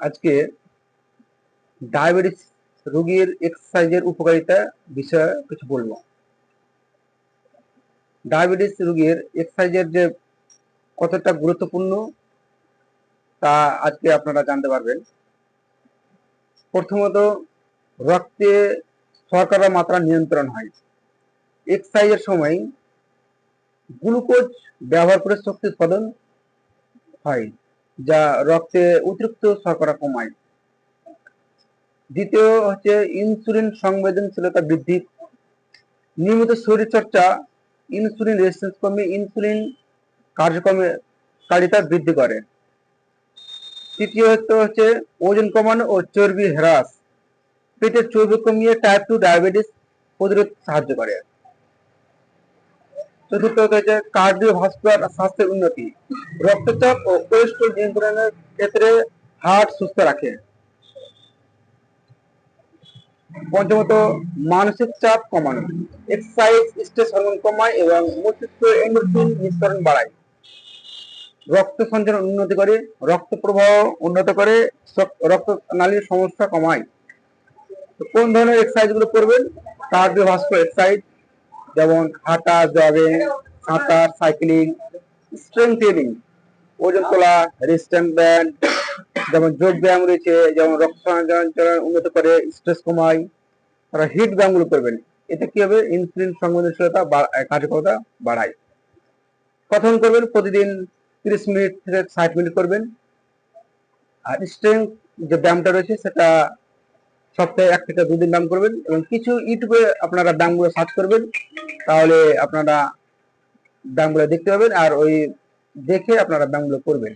আজকে ডায়াবেটিস রোগীর এক্সারসাইজের উপকারিতা বিষয়ে কিছু বলব। ডায়াবেটিস রোগীর এক্সারসাইজের যে কতটা গুরুত্বপূর্ণ, তা আজকে আপনারা জানতে পারবেন। প্রথমত, রক্তে শর্করার মাত্রা নিয়ন্ত্রণ হয়। এক্সারসাইজের সময় গ্লুকোজ ব্যবহার করে শক্তি উৎপাদন হয়। যা রক্তে অতিরিক্ত শর্করা কমায়। দ্বিতীয় হচ্ছে ইনসুলিন সংবেদনশীলতা বৃদ্ধি। নিয়মিত শরীর চর্চা ইনসুলিন রেজিস্ট্যান্স কমে ইনসুলিন কার্যক্রমে কারিতা বৃদ্ধি করে। তৃতীয় হচ্ছে হচ্ছে ওজন কমানো ও চর্বি হ্রাস। পেটের চর্বি কমিয়ে টাইপ টু ডায়াবেটিস প্রতিরোধ সাহায্য করে। চতুর্থ হচ্ছে কার্ডিওভাস্কুলার স্বাস্থ্যের উন্নতি, রক্তচাপ ও কোলেস্ট্রল নিয়ন্ত্রণের ক্ষেত্রে হার্ট সুস্থ রাখে। পঞ্চমত, মানসিক চাপ কমানো এক্সারসাইজ স্ট্রেস হরমোন কমায় এবং মস্তিষ্ক এন্ডোরফিন নিঃসরণ বাড়ায়। রক্ত সঞ্চালন উন্নতি করে, রক্ত প্রবাহ উন্নত করে রক্ত নালীর সমস্যা কমায়। কোন ধরনের এক্সারসাইজগুলো করবেন? কার্ডিওভাস্কুলার এক্সারসাইজ যেমন হাঁটা জগিং সাঁতার সাইক্লিং স্ট্রেংথ ট্রেনিং ওজন তোলা রেজিস্ট্যান্ট ব্যান্ড যেমন যোগ ব্যায়াম রয়েছে, যেমন রক্ত সঞ্চালন উন্নত করে স্ট্রেস কমায় তারা হিট ব্যায়ামগুলো করবেন। এতে কি হবে? ইনসুলিন সংবেদনশীলতা কার্যক্ষমতা বাড়ায়। কখন করবেন, প্রতিদিন তিরিশ মিনিট থেকে ষাট মিনিট করবেন। আর স্ট্রেংথ যে ব্যায়ামটা রয়েছে, সেটা সপ্তাহে এক থেকে দুদিন দাম করবেন এবং কিছু ইউটিউবে আপনারা দামগুলো সার্চ করবেন, তাহলে আপনারা দামগুলো দেখতে পাবেন আর ওই দেখে আপনারা দামগুলো করবেন।